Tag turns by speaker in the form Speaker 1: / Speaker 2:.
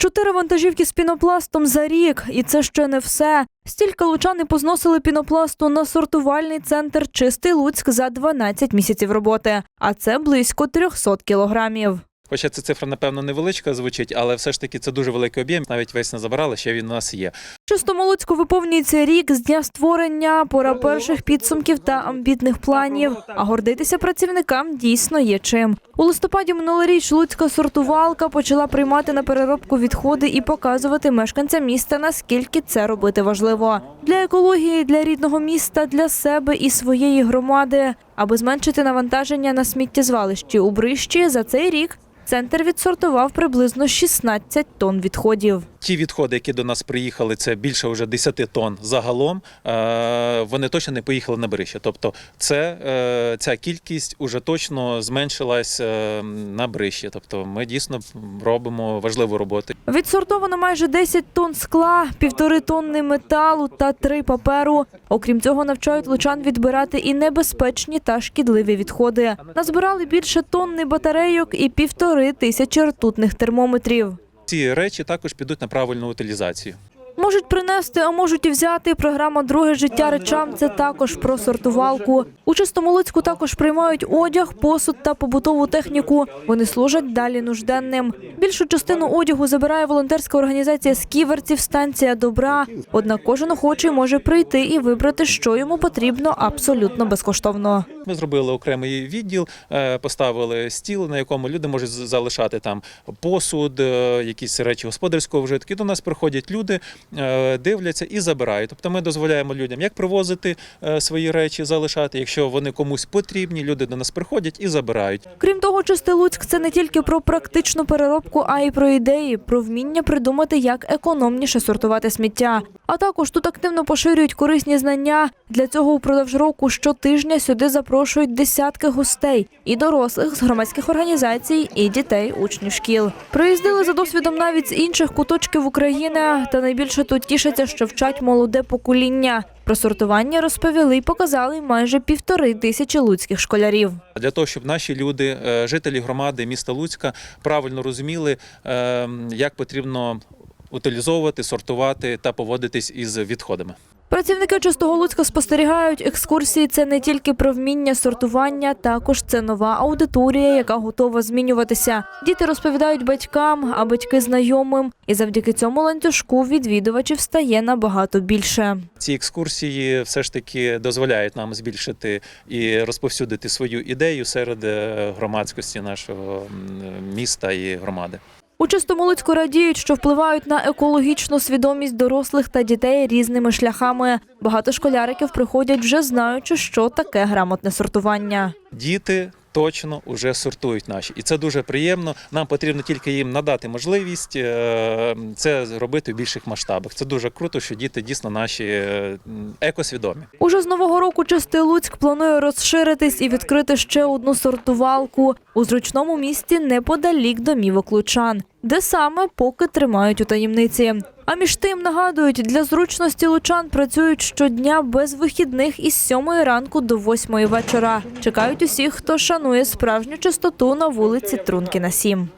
Speaker 1: Чотири вантажівки з пінопластом за рік, і це ще не все. Стільки лучани позносили пінопласту на сортувальний центр Чистий Луцьк за 12 місяців роботи, а це близько 300 кілограмів.
Speaker 2: Хоча ця цифра, напевно, невеличка звучить, але все ж таки це дуже великий об'єм. Навіть весь не забирали, ще він у нас є.
Speaker 1: Чистому Луцьку виповнюється рік з дня створення, пора перших підсумків та амбітних планів. А гордитися працівникам дійсно є чим. У листопаді минулоріч Луцька сортувалка почала приймати на переробку відходи і показувати мешканцям міста, наскільки це робити важливо для екології, для рідного міста, для себе і своєї громади. Аби зменшити навантаження на сміттєзвалищі у Брищі за цей рік. Центр відсортував приблизно 16 тонн відходів.
Speaker 2: Ті відходи, які до нас приїхали, це більше вже 10 тонн загалом. е, Вони точно не поїхали на Брище. Тобто, це е, ця кількість уже точно зменшилась е, на Брищі. Тобто, ми дійсно робимо важливу роботу.
Speaker 1: Відсортовано майже 10 тонн скла, півтори тонни металу та три паперу. Окрім цього, навчають лучан відбирати і небезпечні та шкідливі відходи. Назбирали більше тонни батарейок і півтори тисячі ртутних термометрів.
Speaker 2: Ці речі також підуть на правильну утилізацію.
Speaker 1: Можуть принести, а можуть і взяти. Програма Друге життя речам це також про сортувалку. У чистому також приймають одяг, посуд та побутову техніку. Вони служать далі нужденним. Більшу частину одягу забирає волонтерська організація сківерців станція добра. Однак кожен охочий може прийти і вибрати, що йому потрібно абсолютно безкоштовно.
Speaker 2: Ми зробили окремий відділ, е, поставили стіл, на якому люди можуть залишати там посуд, е, якісь речі господарського вжитку. І до нас приходять люди, е, дивляться і забирають. Тобто ми дозволяємо людям як привозити свої речі, залишати. Якщо вони комусь потрібні, люди до нас приходять і забирають.
Speaker 1: Крім того, чистий Луцьк це не тільки про практичну переробку, а й про ідеї, про вміння придумати, як економніше сортувати сміття. А також тут активно поширюють корисні знання. Для цього упродовж року щотижня сюди запрошують десятки гостей і дорослих з громадських організацій, і дітей, учнів шкіл. Приїздили за досвідом навіть з інших куточків України, та найбільше тут тішаться, що вчать молоде покоління. Про сортування розповіли і показали майже півтори тисячі луцьких школярів.
Speaker 2: Для того, щоб наші люди, е, жителі громади міста Луцька, правильно розуміли, е, як потрібно утилізовувати, сортувати та поводитись із відходами.
Speaker 1: Працівники Чистого Луцька спостерігають, екскурсії це не тільки про вміння сортування, також це нова аудиторія, яка готова змінюватися. Діти розповідають батькам, а батьки знайомим. І завдяки цьому ланцюжку відвідувачів стає набагато більше.
Speaker 2: Ці екскурсії все ж таки дозволяють нам збільшити і розповсюдити свою ідею серед е, громадськості нашого міста і громади.
Speaker 1: У Чистомолицьку радіють, що впливають на екологічну свідомість дорослих та дітей різними шляхами. Багато школяриків приходять вже знаючи, що таке грамотне сортування.
Speaker 2: Діти точно вже сортують наші, і це дуже приємно. Нам потрібно тільки їм надати можливість е, це зробити в більших масштабах. Це дуже круто, що діти дійсно наші е, екосвідомі.
Speaker 1: Уже з нового року Чистий Луцьк планує розширитись і відкрити ще одну сортувалку у зручному місті неподалік домівок лучан, де саме поки тримають у таємниці. А між тим нагадують, для зручності лучан працюють щодня без вихідних із 7 ранку до 8 вечора. Чекають усіх, хто шанує справжню чистоту на вулиці Трункіна 7.